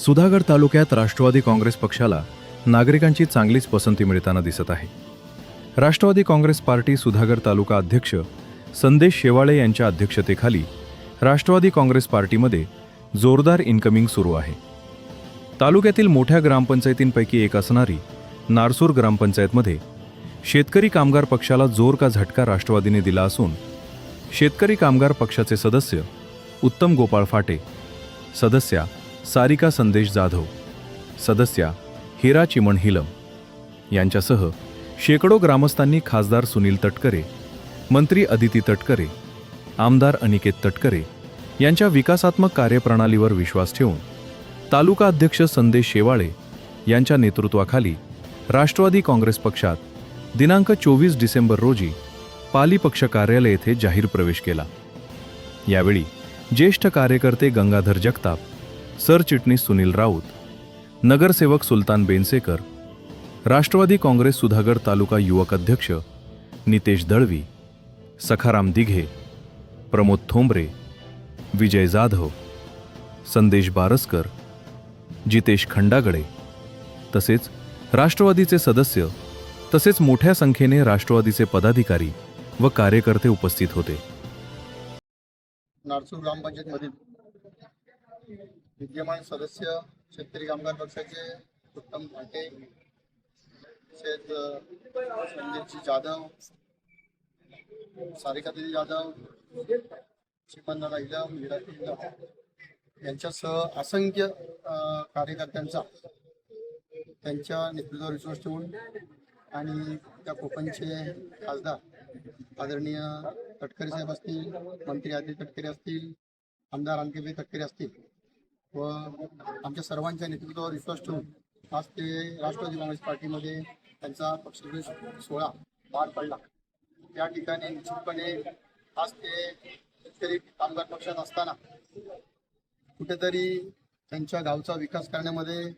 सुधागड तालुक्यात राष्ट्रवादी काँग्रेस पक्षाला नागरिकांची चांगलीच पसंती मिळताना दिसत आहे. राष्ट्रवादी काँग्रेस पार्टी सुधागड तालुका अध्यक्ष संदेश शेवाळे यांच्या अध्यक्षतेखाली राष्ट्रवादी काँग्रेस पार्टीमध्ये जोरदार इन्कमिंग सुरू आहे. तालुक्यातील मोठ्या ग्रामपंचायतींपैकी एक असणारी नारसूर ग्रामपंचायतमध्ये शेतकरी कामगार पक्षाला जोर का झटका राष्ट्रवादीने दिला असून शेतकरी कामगार पक्षाचे सदस्य उत्तम गोपाळ फाटे सदस्या सारिका संदेश जाधव सदस्या हिरा चिमण हिलम यांच्यासह शेकडो ग्रामस्थांनी खासदार सुनील तटकरे मंत्री अदिती तटकरे आमदार अनिकेत तटकरे यांच्या विकासात्मक कार्यप्रणालीवर विश्वास ठेवून तालुका अध्यक्ष संदेश शेवाळे यांच्या नेतृत्वाखाली राष्ट्रवादी काँग्रेस पक्षात दिनांक चोवीस डिसेंबर रोजी पाली पक्ष कार्यालय येथे जाहीर प्रवेश केला. यावेळी ज्येष्ठ कार्यकर्ते गंगाधर जगताप सरचिटणीस सुनील राऊत नगरसेवक सुलतान बेनसेकर राष्ट्रवादी काँग्रेस सुधागड तालुका युवक अध्यक्ष नितेश दळवी सखाराम दिघे प्रमोद थोंबरे विजय जाधव संदेश बारसकर जितेश खंडागडे तसेच राष्ट्रवादीचे सदस्य तसेच मोठ्या संख्येने राष्ट्रवादीचे पदाधिकारी व कार्यकर्ते उपस्थित होते. नारसूर ग्रामपंचायतमधील विद्यमान सदस्य शेतकरी कामगार पक्षाचे उत्तम भाटे शेत अ, संजयजी जाधव सारिकादेवी जाधव चिमनदादा इलम विराटी इलम यांच्यासह असंख्य कार्यकर्त्यांचा त्यांच्या नेतृत्वावर विश्वास ठेवून आणि त्या कोकणचे खासदार आदरणीय तटकरे साहेब असतील मंत्री आदित्य तटकरे असतील आमदार अंकिभाई तटकरे असतील व आमच्या सर्वांच्या नेतृत्वावर विश्वास ठेवून आज ते राष्ट्रवादी काँग्रेस पार्टीमध्ये त्यांचा पक्षप्रवेश सोहळा पार पडला. त्या ठिकाणी निश्चितपणे आज ते शेतकरी कामगार पक्षात असताना कुठेतरी त्यांच्या गावचा विकास करण्यामध्ये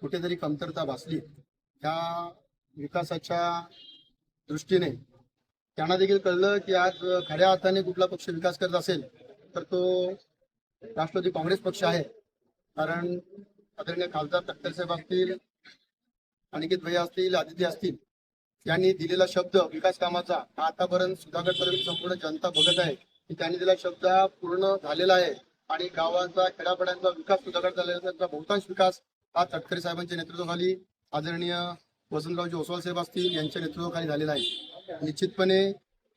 कुठेतरी कमतरता भासली. त्या विकासाच्या दृष्टीने त्यांना देखील कळलं की आज खऱ्या अर्थाने कुठला पक्ष विकास करत असेल तर तो राष्ट्रवादी काँग्रेस पक्ष आहे. कारण आदरणीय खासदार तटकर साहेब असतील अनिकेत भैया असतील आदित्य असतील यांनी दिलेला शब्द विकास कामाचा हा आतापर्यंत सुधागडपर्यंत संपूर्ण जनता बघत आहे. की त्यांनी दिलेला शब्द हा पूर्ण झालेला आहे. आणि गावाचा खेड्यापाड्यांचा विकास सुधागड झालेला त्यांचा बहुतांश विकास हा तटकरे साहेबांच्या नेतृत्वाखाली आदरणीय वसंतरावजी ओसवाल साहेब असतील यांच्या नेतृत्वाखाली झालेला आहे. निश्चितपणे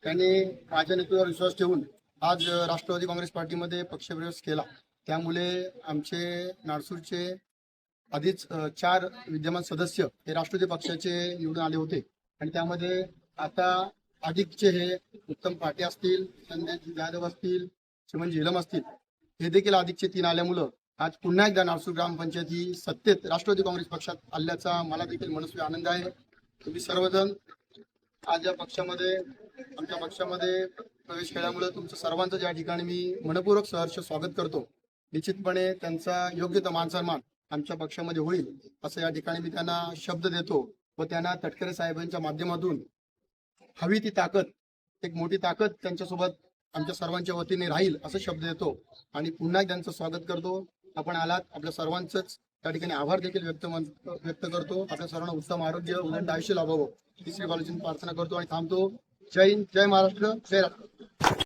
त्यांनी माझ्या नेतृत्वावर विश्वास ठेवून आज राष्ट्रवादी काँग्रेस पार्टीमध्ये पक्षप्रवेश केला. त्यामुळे आमचे नाडसूरचे आधीच चार विद्यमान सदस्य हे राष्ट्रवादी पक्षाचे निवडून आले होते. आणि त्यामध्ये आता अधिकचे हे उत्तम पाटे असतील संदेश जाधव असतील श्रीमंत झेलम असतील हे देखील अधिकचे तीन आल्यामुळं आज पुन्हा एकदा नारसूर ग्रामपंचायत ही सत्तेत राष्ट्रवादी काँग्रेस पक्षात आल्याचा मला देखील मनस्वी आनंद आहे. तुम्ही सर्वजण आज या पक्षामध्ये आमच्या पक्षामध्ये प्रवेश केल्यामुळे तुमचं सर्वांचं या ठिकाणी मी मनपूर्वक सहर्ष स्वागत करतो. निश्चितपणे त्यांचा योग्य तो मानसन्मान आमच्या पक्षामध्ये होईल असं या ठिकाणी मी त्यांना शब्द देतो व त्यांना तटकरे साहेबांच्या माध्यमातून हवी ती ताकद एक मोठी ताकद त्यांच्यासोबत आमच्या सर्वांच्या वतीने राहील असं शब्द देतो. आणि पुन्हा त्यांचं स्वागत करतो. आपण आलात आपल्या सर्वांचंच त्या ठिकाणी आभार देखील व्यक्त व्यक्त करतो. आपल्या सर्वांना उत्तम आरोग्य उदंड आयुष्य लाभावं. तिसरी श्री प्रार्थना करतो आणि थांबतो. जय हिंद जय महाराष्ट्र जय राष्ट्र.